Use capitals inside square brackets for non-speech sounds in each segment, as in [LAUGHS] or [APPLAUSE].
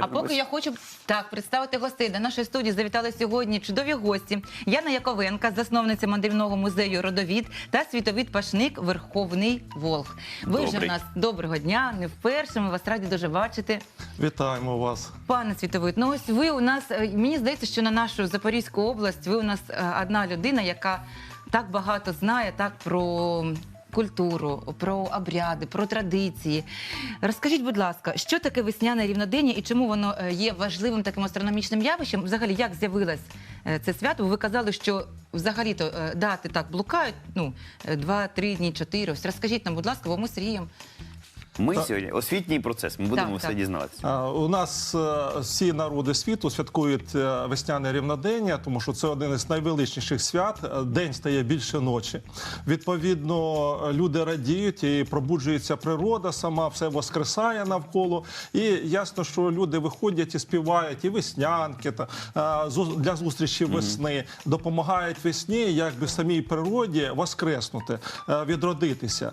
А поки я хочу так представити гостей до нашої студії завітали сьогодні чудові гості. Яна Яковенка, засновниця мандрівного музею Родовід та світовід пашник Верховний Волг. Ви вже в нас доброго дня, не вперше. Ми вас раді дуже бачити. Вітаємо вас. Пане Світовид, ну ось ви у нас е, мені здається, що на нашу Запорізьку область ви у нас е, одна людина, яка так багато знає так про. Культуру, про обряди, про традиції. Розкажіть, будь ласка, що таке весняне рівнодення і чому воно е, є важливим таким астрономічним явищем? Взагалі, як з'явилось е, це свято? Ви казали, що взагалі-то е, дати так блукають. Ну, е, два-три дні, чотири. Ось розкажіть нам, будь ласка, бо ми з Сергієм. Ми Так. сьогодні освітній процес. Ми будемо Так, все так. дізнаватися. У нас е, всі народи світу святкують е, весняне рівнодення, тому що це один із найвеличніших свят. Е, День стає більше ночі. Відповідно, люди радіють і пробуджується природа сама, все воскресає навколо. І ясно, що люди виходять і співають і веснянки та для зустрічі весни, допомагають весні, якби самій природі воскреснути, відродитися.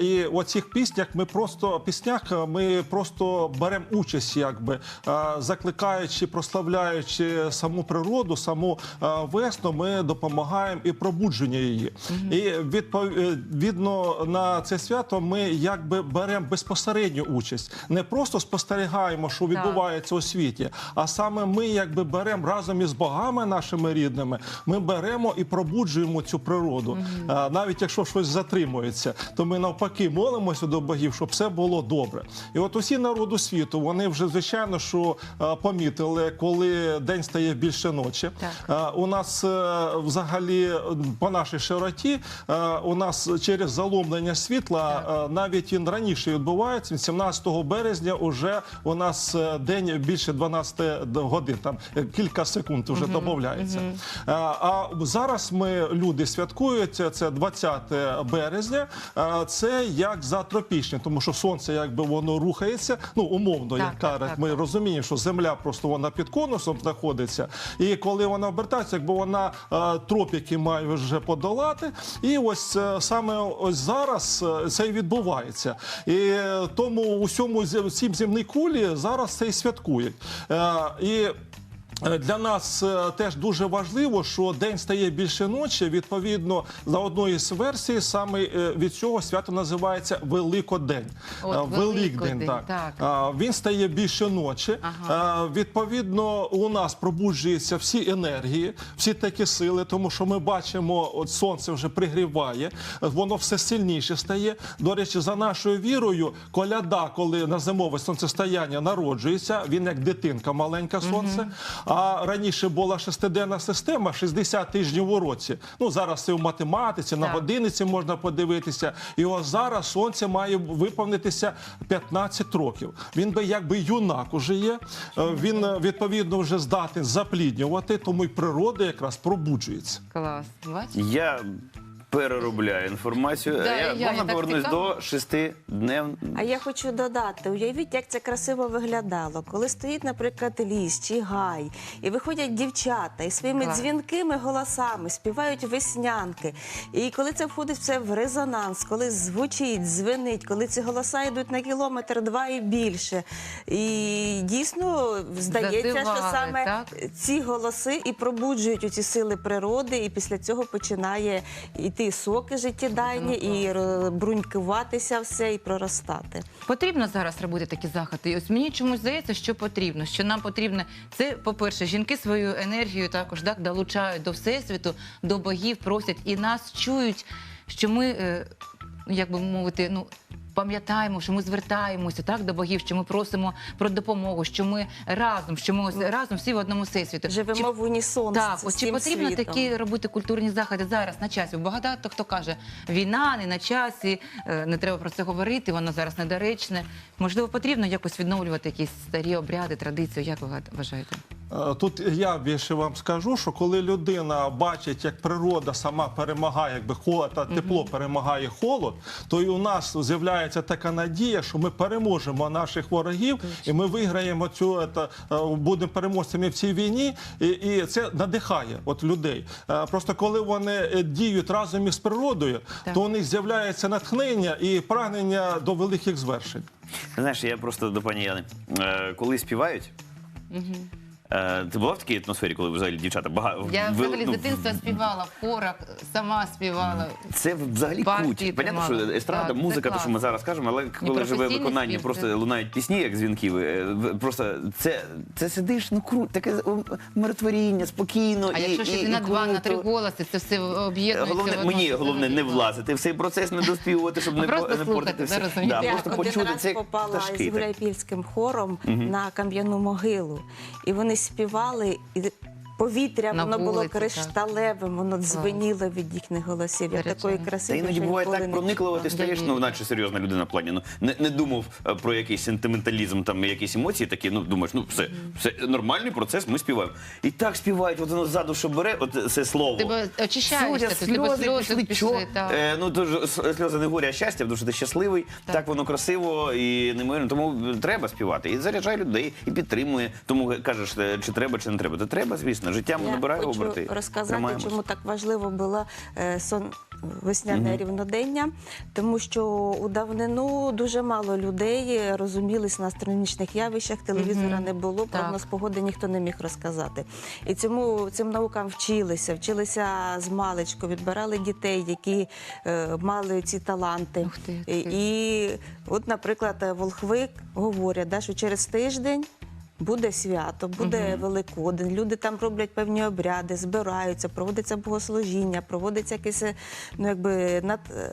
І у цих піснях ми просто піснях е, ми просто беремо участь, якби е, закликаючи, прославляючи саму природу, саму е, весну, ми допомагаємо і пробудженню її. І відповідно на це свято ми якби беремо безпосередню участь, не просто спостерігаємо, що відбувається у світі, а саме ми якби беремо разом із богами нашими рідними, ми беремо і пробуджуємо цю природу. А, Навіть якщо щось затримується, то ми навпаки молимося до богів, щоб все було добре. І от усі народи світу вони вже звичайно що помітили, коли день стає більше ночі. Так. У нас е, взагалі е, по нашій широті е, у нас через заломлення світла е, навіть він раніше відбувається. 17 березня уже у нас е, день більше 12 годин. Там е, кілька секунд вже додається. Е, А зараз ми люди святкують е, це 20 березня. Е, Це як за тропічне, тому що сонце якби воно рухається. Ну умовно, як кажуть, ми розуміємо, що земля просто вона під конусом знаходиться, і коли вона обертається, якби вона е, тропіки має вже подолати. І ось е, саме ось зараз е, це і відбувається. І тому усьому всім земній кулі зараз це і святкують. І Для нас е, теж дуже важливо, що день стає більше ночі. Відповідно, за одною з версій, саме е, від цього свято називається Великодень. От, Е, Великодень, так. так. Він стає більше ночі. Ага. Е, Відповідно, у нас пробуджуються всі енергії, всі такі сили, тому що ми бачимо, от сонце вже пригріває, воно все сильніше стає. До речі, за нашою вірою, коляда, коли на зимове сонцестояння народжується, він як дитинка, маленьке сонце. А раніше була шестиденна система, 60 тижнів у році. Ну зараз це в математиці, на Так. годинниці можна подивитися. І ось зараз сонце має виповнитися 15 років. Він би якби юнак уже є. Е, Він е, відповідно вже здатний запліднювати, тому й природа якраз пробуджується. Клас. Бачите? Я переробляю інформацію. Да, я, я, можна так повернусь цікаво. до шести днів. А я хочу додати: уявіть, як це красиво виглядало, коли стоїть, наприклад, ліс чи гай, і виходять дівчата і своїми Клас. дзвінкими голосами співають веснянки. І коли це входить все в резонанс, коли звучить, дзвенить, коли ці голоса йдуть на кілометр два і більше. І дійсно здається, Зазивали, що саме так? ці голоси і пробуджують у ці сили природи, і після цього починає йти соки життєдайні, і брунькуватися все, і проростати. Потрібно зараз робити такі заходи. І ось мені чомусь здається, що потрібно. Що нам потрібно це, по-перше, жінки свою енергію також так долучають до всесвіту, до богів, просять і нас чують, що ми, е, ну, як би мовити, ну. Пам'ятаємо, що ми звертаємося так до богів, що ми просимо про допомогу, що ми разом, що ми ось разом всі в одному всесвіті. Живемо в унісон Так, з ось чи потрібно світом. такі робити культурні заходи зараз на часі? Багато хто каже, війна не на часі, е, не треба про це говорити, воно зараз недоречне. Можливо, потрібно якось відновлювати якісь старі обряди, традиції. Як ви вважаєте? Е, Тут я більше вам скажу, що коли людина бачить, як природа сама перемагає, якби холод та тепло перемагає холод, то і у нас з'являється така надія, що ми переможемо наших ворогів, і ми виграємо цю ета, е, будемо переможцями в цій війні, і, і це надихає от людей. Е, Просто коли вони е, діють разом із природою, Так. то у них з'являється натхнення і прагнення до великих звершень. Знаєш, я просто до пані Яни. Е, коли співають, е, ти була в такій атмосфері, коли взагалі дівчата багато. Я взагалі з дитинства співала в хорах, сама співала. Це взагалі Партії круть. Понятно, тримала. що естрада, Так, це музика, то що ми класно. зараз кажемо, але коли живе професійний виконання, спів, просто це- лунають пісні, як дзвінки. е, в- Просто це, це сидиш, ну круть, таке о, миротворіння, спокійно. А і, якщо ще і, ти на два, на три круто. голоси, це все об'єднується. Головне, в мені це головне не взагалі влазити в цей процес, не доспівувати, щоб не, Просто по- не слухати, портити да, все. розумієте? Да, Я просто один почути раз це як попала пташки. з так. Гуляйпільським хором на кам'яну могилу. І вони співали, і повітря На воно було вулиці, так. кришталевим, воно дзвеніло від їхніх голосів. Я такої Та іноді буває ніколи так не проникливо, ти чула. стаєш, ну, наче серйозна людина в плані. Ну не, не думав е, про якийсь сентименталізм, там якісь емоції такі. Ну думаєш, ну все, все нормальний процес, ми співаємо. І так співають, от воно ззаду, що бере, от це слово. Тебе очищаєшся, Сльози, ти, тебе сльози сльози пішли, пішли. так. Е, ну то ж сльози не горя, а щастя, тому що ти щасливий, так, воно красиво і немирно. Тому треба співати. І заряджає людей, і підтримує. Тому кажеш, е, чи треба, чи не треба. То треба, звісно. Життя Я набирає хочу оберти. розказати, Тримаємось. чому так важливо було е, сон весняне рівнодення, тому що у давнину дуже мало людей розумілись на астрономічних явищах, телевізора не було, Так. прогноз погоди ніхто не міг розказати. І цьому цим наукам вчилися, вчилися з маличку, відбирали дітей, які е, мали ці таланти. Ух ти, І, ти. і от, наприклад, волхви говорять, да, що через тиждень. Буде свято, буде Великодень. Люди там роблять певні обряди, збираються, проводиться богослужіння, проводиться якесь, е, ну якби над, е,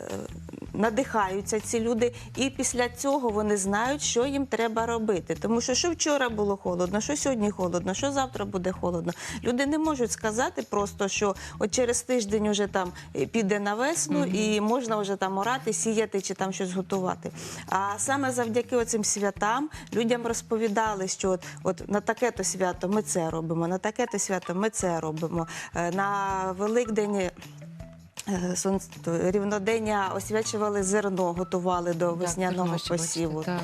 надихаються ці люди. І після цього вони знають, що їм треба робити. Тому що що вчора було холодно, що сьогодні холодно, що завтра буде холодно. Люди не можуть сказати просто, що от через тиждень уже там е, піде на весну і можна вже там орати, сіяти чи там щось готувати. А саме завдяки оцим святам людям розповідали, що от, от на таке-то свято ми це робимо, на таке-то свято ми це робимо. Е, На Великдень. Е, Рівнодення освячували зерно, готували до весняного бачите, посіву. так.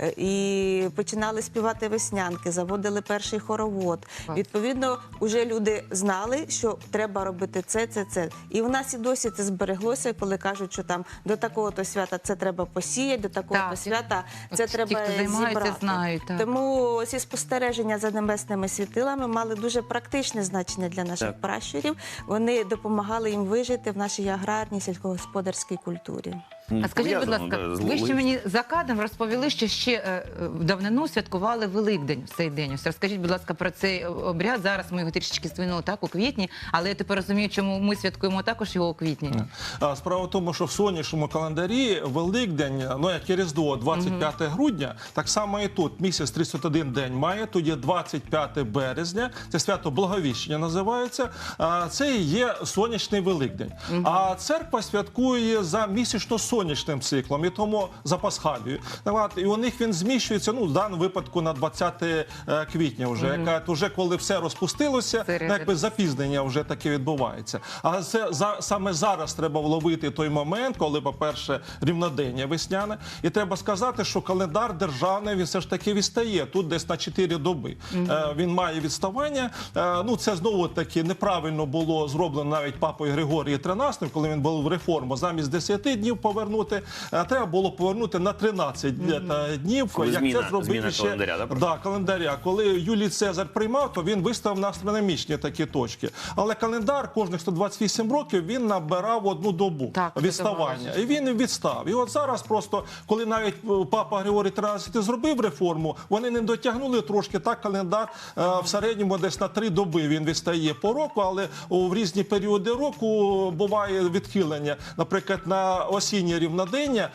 Е, І починали співати веснянки, заводили перший хоровод. Клас. Відповідно, вже люди знали, що треба робити це, це, це. І в нас і досі це збереглося, коли кажуть, що там до такого-то свята це треба посіяти, до такого-то Так, свята от це ті, треба хто зібрати. знають, так. Тому ці спостереження за небесними світилами мали дуже практичне значення для наших Так. пращурів. Вони допомагали їм вижити в нашій аграрній сільськогосподарській культурі. А скажіть, будь ласка, да, ви ще мені за кадром розповіли, що ще е, е, в давнину святкували Великдень в цей день. Ось розкажіть, будь ласка, про цей обряд. Зараз ми його трішечки здвинули так у квітні, але я тепер розумію, чому ми святкуємо також його у квітні. А, Справа в тому, що в сонячному календарі Великдень, ну як і Різдво, 25 грудня, так само і тут місяць 31 день має, тоді 25 березня, це свято Благовіщення називається. А, Це і є сонячний Великдень. А церква святкує за місячно-сонячним циклом, і тому за Пасхалію. І у них він зміщується, ну, в даному випадку на 20 е, квітня, вже, яка вже коли все розпустилося, ну, якби запізнення вже таке відбувається. А це за саме зараз треба вловити той момент, коли, по-перше, рівнодення весняне, і треба сказати, що календар державний він все ж таки відстає тут десь на 4 доби. Е, він має відставання. Е, ну це знову таки неправильно було зроблено навіть папою Григорієм XIII, коли він був в реформу. Замість 10 днів повернути, е, треба було повернути на 13 е, днів. Коли як зміна- це зміна ще календаря, да, да, календаря. Коли Юлій Цезар приймав, то він виставив на астрономічні такі точки. Але календар кожних 128 років він набирав одну добу Так, відставання. І він відстав. І от зараз просто, коли навіть е, папа Григорій XIII зробив реформу, вони не дотягнули трошки. Так календар е, в середньому десь на три доби він відстає по року, але у- в різні періоди року буває відхилення. Наприклад, на осіннє рівнодення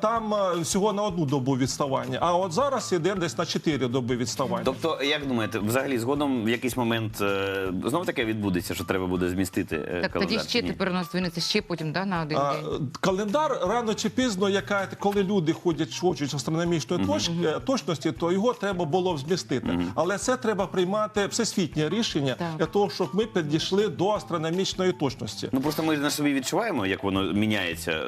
там всього на одну добу відставання. А от зараз іде десь на чотири доби відставання. Тобто, як думаєте, взагалі згодом в якийсь момент е, знову таке відбудеться, що треба буде змістити е, Так календар? тоді ще тепер у нас звиниться ще потім да, на один А, день. Календар рано чи пізно, яка коли люди ходять хочуть астрономічної е, точності, то його треба було змістити. Але це треба приймати всесвітнє рішення Так. для того, щоб ми підійшли до астрономічної точності. Ну просто ми на собі відчуваємо, як воно міняється.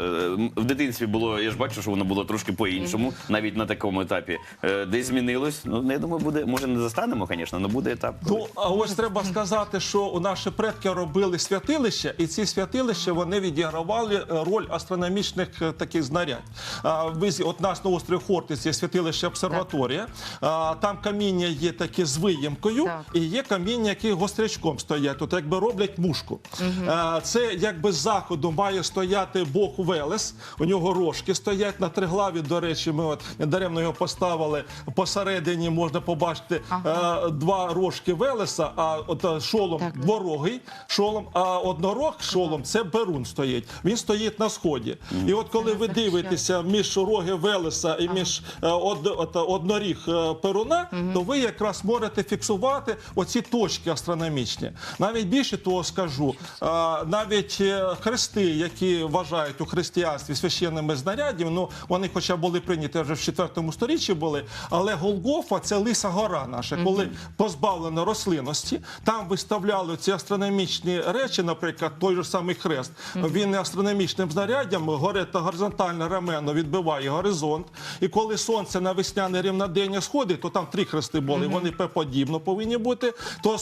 Е, в дитинстві було, я ж бачу, що воно було трошки по-іншому, навіть на такому етапі. Е, Десь змінилось. Ну, я думаю, буде, може не застанемо, звісно, але буде етап. Ну, а ось треба сказати, що у наші предки робили святилища, і ці святилища вони відігравали е, роль астрономічних е, таких знарядь. А, ви з- от нас на острові Хортиці є святилище обсерваторія. А, там каміння є такі з виємкою, Так. і є каміння, які гострячком стоять. Тут якби роблять мушку. А, це якби з заходу має стояти Бог Велес. У нього рожки стоять на триглаві. До речі, ми от недаремно його поставили посередині. Можна побачити Ага. е, два рожки Велеса, а от е, шолом Так. дворогий шолом, а однорог шолом це Берун стоїть. Він стоїть на сході. І от коли ви дивитеся між роги Велеса і між е, од, от, одноріг е, Перуна, то ви якраз можете фіксувати оці точки астрономічні. Навіть більше того скажу, е, навіть хрести, які вважають у християнстві священними знаряддями, ну вони хоча були прийняті вже в 4 сторіччі були, але Голгофа це лиса гора наша, коли позбавлена рослинності, там виставляли ці астрономічні речі, наприклад, той же самий хрест. Він астрономічним знаряддям, горе та горизонтальне рамено відбиває горизонт. І коли сонце на весняне рівнодення сходить, то там три хрести були. Вони П-подібно повинні бути. То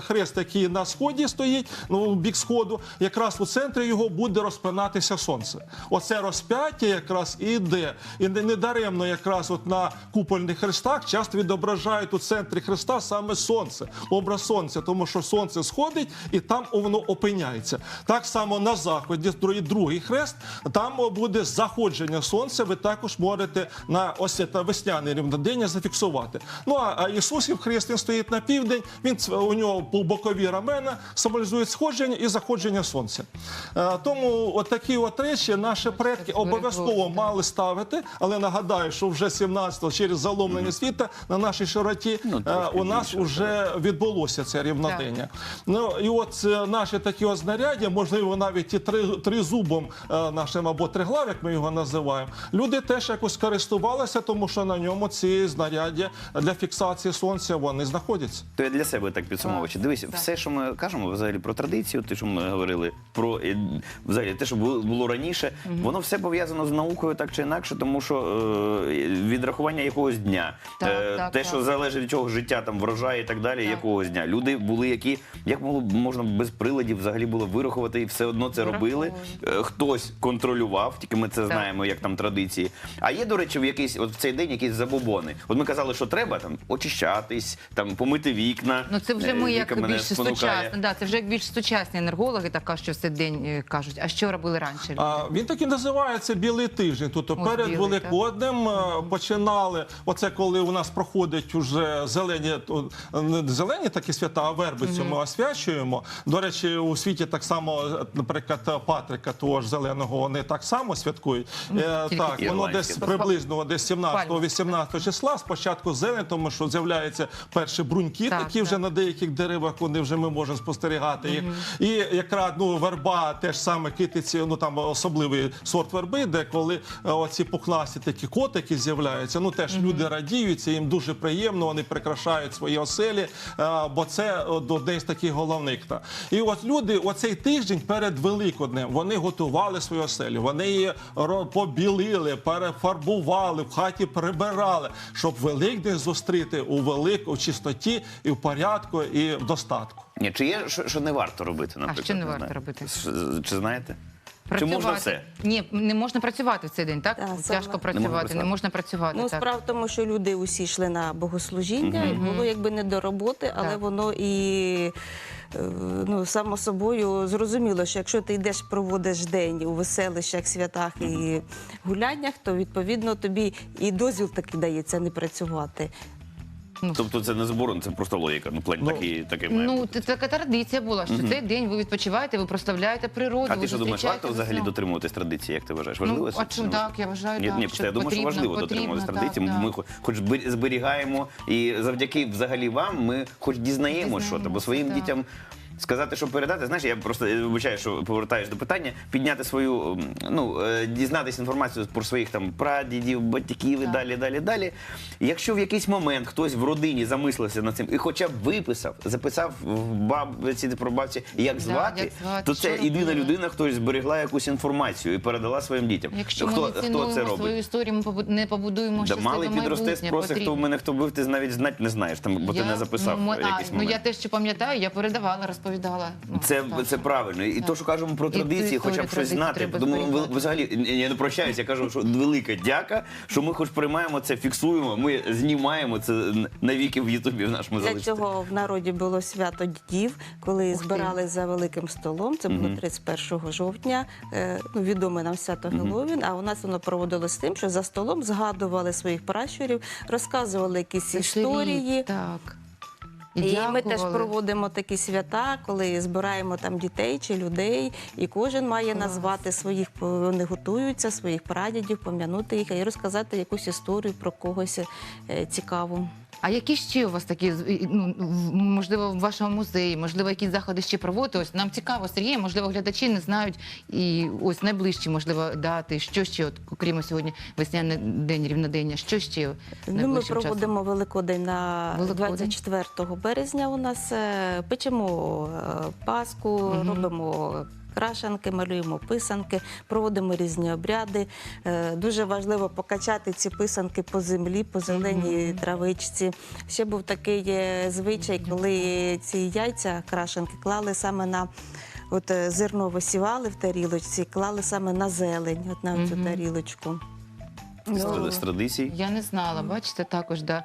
хрест, який на сході стоїть, ну бік сходу, якраз у центрі його буде розпинатися сонце. Оце розп'яття якраз і йде. І не не даремно якраз от на купольних хрестах часто відображають у центрі хреста саме сонце, образ сонця, тому що сонце сходить і там воно опиняється. Так само на заході, другий, хрест, там буде заходження сонця. Ви також можете на ось це весняне рівнодення зафіксувати. Ну а, Ісусів хрест він стоїть на південь. Він у нього бокові рамена символізують сходження і заходження сонця. Е, тому от такі от речі наші предки обов'язково мали ставити, але нагадаю, що вже 17-го через заломлення світа на нашій широті Ну, е, у нас вже відбулося це рівнодення. Ну і от е, наші такі от знаряддя, можливо, навіть і три, тризубом е, нашим або триглав, як ми його називаємо, люди теж якось користувалися, тому що на ньому ці знаряддя для фіксації сонця вони знаходяться. То я для себе так підсумовуючи. Дивись, так. все, що ми кажемо взагалі про традицію, те, що ми говорили про е, взагалі те, що було, було раніше, воно все пов'язано з наукою так чи інакше, тому що е, відрахування якогось дня, Так, е, так, те, так. що залежить від чого життя, там врожай і так далі, Так. якогось дня. Люди були, які як могло б- можна без приладів взагалі було вирахувати, і все одно це робили. Е, Хтось контролював, тільки ми це знаємо, як там традиції. А є, до речі, в якийсь от в цей день якісь забобони. От ми казали, що треба там очищатись, там помити вікна. Ну це вже Е, ми Віка як мене більш спонукає. сучасні. Да, це вже як більш сучасні енергологи, така що все день е, кажуть. А що робили раніше? люди? А, він так і називається білий тиждень. Тобто Ось перед білий, Великоднем е, починали. Оце коли у нас проходять уже зелені, не зелені такі свята, а вербицю ми освячуємо. До речі, у світі так само, наприклад, Патрика, того ж зеленого, вони так само святкують. Е, тільки так, воно десь приблизно десь 17-18 числа. Спочатку зелень, тому що з'являються перші бруньки, Так, такі вже на деяких деревах вони вже ми можемо спостерігати їх. І якраз ну верба теж саме китиці, ну там особливий сорт верби, де коли е, оці пухнасті такі котики з'являються. Ну теж люди радіються, їм дуже приємно, вони прикрашають свої оселі, е, бо це от, один з таких головних. І от люди оцей тиждень перед Великоднем вони готували свою оселю, вони її побілили, перефарбували, в хаті прибирали, щоб Великдень зустріти у велик, у чистоті і в порядку, і в достатку. Ні, чи є що, що не варто робити, наприклад? що не варто робити? Чи знаєте? Чи можна все? Ні, не можна працювати в цей день, так? Так, Тяжко саме. Не можна працювати, не можна працювати. Ну, так. справа в тому, що люди усі йшли на богослужіння, і було якби не до роботи, але Так. воно і е, ну, само собою зрозуміло, що якщо ти йдеш, проводиш день у веселищах, святах і гуляннях, то відповідно тобі і дозвіл таки дається не працювати. Тобто це не заборон, це просто логіка. Ну, плень такі такий, такий має Ну, це така традиція була, що цей день ви відпочиваєте, ви проставляєте природу. А ви ти що думаєш, зустрічаєте варто взагалі весну. дотримуватись традиції, як ти вважаєш? Важливо? Ну, це а чи чому не так? важливо? Я вважаю, ні, так, ні, що я думаю, що потрібно, важливо потрібно, дотримуватись так, так. Ми хо- хоч би- зберігаємо і завдяки взагалі вам ми хоч дізнаємося, що бо своїм Дізнаємося, дітям. Сказати, що передати. Знаєш, я просто е, вибачаю, що повертаюсь до питання, підняти свою, ну е, дізнатися інформацію про своїх там прадідів, батьків і далі, далі, далі. Якщо в якийсь момент хтось в родині замислився над цим і хоча б виписав, записав в бабці про бабці, як Да, звати, як звати, то це єдина людина, хто зберегла якусь інформацію і передала своїм дітям. Якщо хто, ми не хто цінуємо це робить? свою історію, ми не побудуємо Да, малий підросте, спросить, хто в мене хто бив, ти навіть знати не знаєш, там, бо ти не записав ну, ми- якийсь а, ну, момент. я те, що пам'ятаю, я передавала, розповідала. Ну, Це, так. це правильно. І Так. то, що кажемо про традиції, хоча б щось знати. Тому ви- взагалі я не прощаюсь, я кажу, що велика дяка, що ми хоч приймаємо це, фіксуємо, ми знімаємо це навіки в Ютубі в нашому Для залишці. цього в народі було свято дідів, коли Ух ти. за великим столом. Це було 31 жовтня. е, Ну, відоме нам свято Геловін. А у нас воно проводилось тим, що за столом згадували своїх пращурів, розказували якісь історії. Так. І ми теж проводимо такі свята, коли збираємо там дітей чи людей, і кожен має назвати своїх, вони готуються, своїх прадідів, пом'янути їх і розказати якусь історію про когось е, цікаву. А які ще у вас такі ну, можливо, в вашому музеї, можливо, якісь заходи ще проводите? Ось нам цікаво, Сергій, можливо, глядачі не знають і ось найближчі, можливо, дати. Що ще, от, окрім сьогодні весняний день рівнодення, що ще Ну, ми найближчим часом? проводимо Великодень на Великодень. 24 березня. У нас е, печемо е, паску, Мгм. робимо. Крашанки, малюємо писанки, проводимо різні обряди. Е, Дуже важливо покачати ці писанки по землі, по зеленій травичці. Ще був такий е, звичай, коли ці яйця крашенки клали саме на от е, зерно висівали в тарілочці, клали саме на зелень, от на цю тарілочку. З, Ну, з традицій. Я не знала, бачите, також да.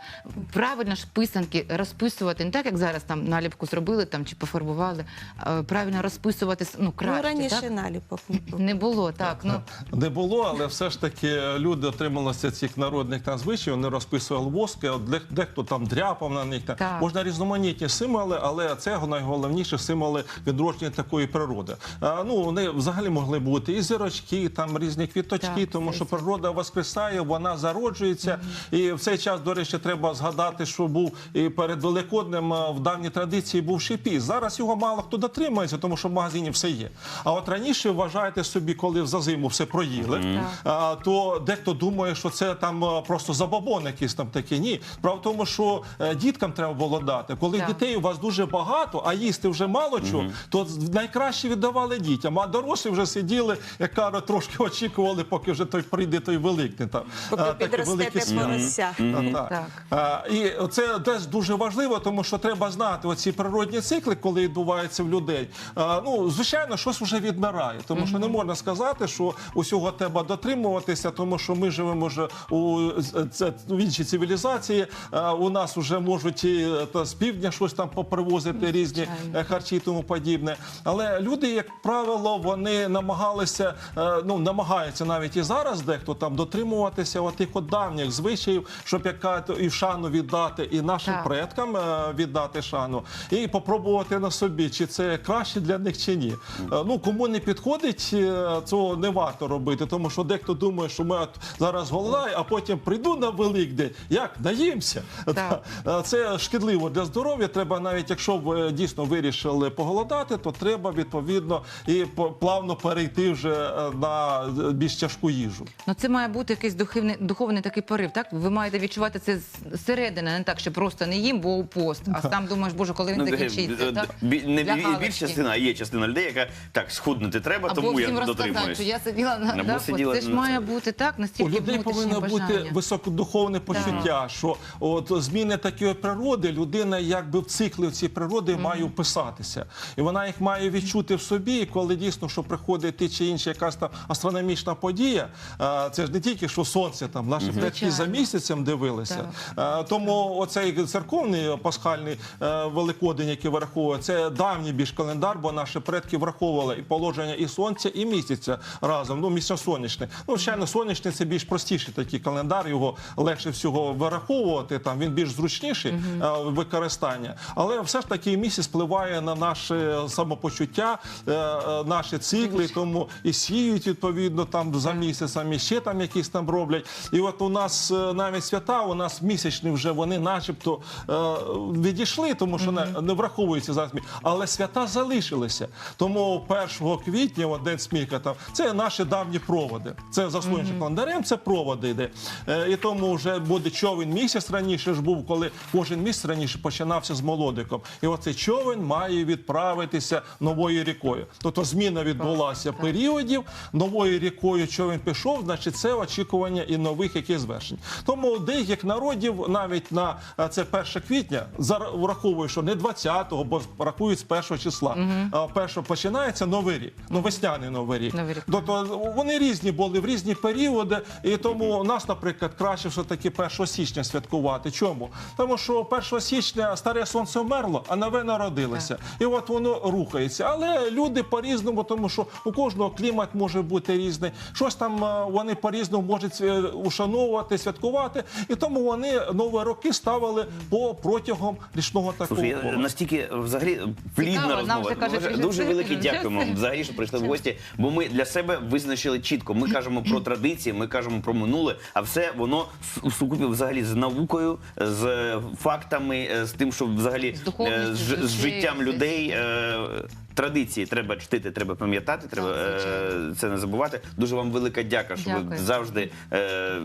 Правильно ж писанки розписувати не так, як зараз там наліпку зробили там чи пофарбували. а правильно розписувати ну, краще. ну, раніше так? наліпок не [LAUGHS] було. Не було, так. Ну, Не було, але все ж таки люди отрималися цих народних там звичаїв, вони розписували воски, от де- дехто там дряпав на них. Там. Так. Можна різноманітні символи, але це найголовніше символи відродження такої природи. А, ну, вони взагалі могли бути і зірочки, там різні квіточки, Так, тому це що природа воскресає, вона зароджується. І в цей час, до речі, треба згадати, що був і перед Великоднем в давній традиції був піс. Зараз його мало хто дотримується, тому що в магазині все є. А от раніше вважайте собі, коли за зиму все проїли, а, то дехто думає, що це там просто забобон якийсь там такий. Ні, справа в тому, що е, діткам треба було дати. Коли Так. дітей у вас дуже багато, а їсти вже мало чого, то найкраще віддавали дітям. А дорослі вже сиділи, як кажуть, трошки очікували, поки вже той прийде той великий там. Поки а, таке велике те порося. І це теж дуже важливо, тому що треба знати оці природні цикли, коли відбуваються в людей. Ну, звичайно, щось вже відмирає, тому що не можна сказати, що усього треба дотримуватися, тому що ми живемо вже у іншій цивілізації. У нас вже можуть е, та, з півдня щось там попривозити різні е, харчі і тому подібне. Але люди, як правило, вони намагалися, е, ну намагаються навіть і зараз дехто там дотримуватися от тих от давніх звичаїв, щоб яка і шану віддати, і нашим Так. предкам е, віддати шану, і попробувати на собі, чи це краще для них чи ні. Е, Ну кому не підходить, е, цього не варто робити, тому що дехто думає, що ми от зараз голодаю, а потім прийду на Великдень, як наїмся. Так. Це шкідливо для здоров'я. Треба навіть якщо ви дійсно вирішили поголодати, то треба відповідно і плавно перейти вже на більш тяжку їжу. Ну, це має бути якийсь духовний, духовний такий порив. Так ви маєте відчувати це зсередини, не так, що просто не їм, бо пост. А сам думаєш, боже, коли він Ну, закінчиться. так? не Для бі- галочки. більш частина, а є частина людей, яка так схуднути треба, Або тому я всім розказати, дотримуюсь. що я сиділа на да, сиділа Це ж на має бути так, У настільки людей повинно бути високодуховне почуття, що от зміни такої природи людина якби в циклі цієї природи має вписатися, і вона їх має відчути в собі. І коли дійсно що приходить ті чи інша якась там астрономічна подія, це ж не тільки що сонце там наші предки за місяцем дивилися. А, Тому оцей церковний пасхальний е, великодень, який враховує, це давній більш календар, бо наші предки враховували і положення і сонця, і місяця разом. Ну, місяць сонячний. Ну, звичайно, сонячний це більш простіший такий календар, його легше всього вираховувати. Там він більш зручніший е, використання. Але все ж таки місяць впливає на наше самопочуття, е, е, наші цикли, тому і сіють відповідно там за місяцем, і ще там якісь там роки. Роблять. І от у нас е, навіть свята, у нас місячні вже вони начебто е, відійшли, тому що не, не враховується зараз. Але свята залишилися. Тому 1 квітня, от День сміха, там, це наші давні проводи. Це за сонячним календарем, це проводи йде. Е, і тому вже буде човен місяць раніше ж був, коли кожен місяць раніше починався з молодиком. І оцей човен має відправитися новою рікою. Тобто зміна відбулася періодів, новою рікою човен пішов, значить це очікування і нових яких звершень. Тому у деяких народів навіть на е, це 1 квітня враховує, що не 20-го, бо рахують з 1 числа. А 1 починається новий рік, ну весняний новий рік. Новий рік. Тобто вони різні були в різні періоди, і тому у нас, наприклад, краще все таки 1 січня святкувати. Чому? Тому що 1 січня старе сонце вмерло, а нове народилося. І от воно рухається. Але люди по-різному, тому що у кожного клімат може бути різний. Щось там е, вони по-різному можуть е, ушановувати, святкувати. І тому вони нові роки ставили по протягом річного такого. Слушай, я настільки взагалі плідна розмова. Дуже- дуже велике дякуємо взагалі, що прийшли в гості. Бо ми для себе визначили чітко. Ми кажемо про традиції, ми кажемо про минуле, а все воно у сукупі взагалі з наукою, з фактами, е, з тим, що взагалі З е, з, з з життям людей. Традиції треба чтити, треба пам'ятати, треба е, це не забувати. Дуже вам велика дяка, що ви Дякую. завжди е,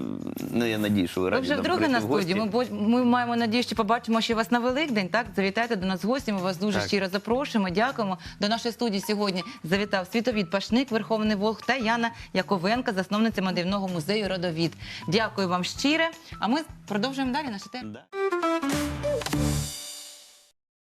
ну я надію, що ви Ви раді вже нам вдруге прийти на в гості. студії. Ми, бо- ми маємо надію, що побачимо ще вас на Великдень. Так, завітайте до нас в гості. Ми вас дуже Так. щиро запрошуємо. Дякуємо. До нашої студії сьогодні завітав світовід Пашник, Верховний Волк та Яна Яковенка, засновниця мандрівного музею Родовід. Дякую вам щире. А ми продовжуємо далі нашу тему. Да.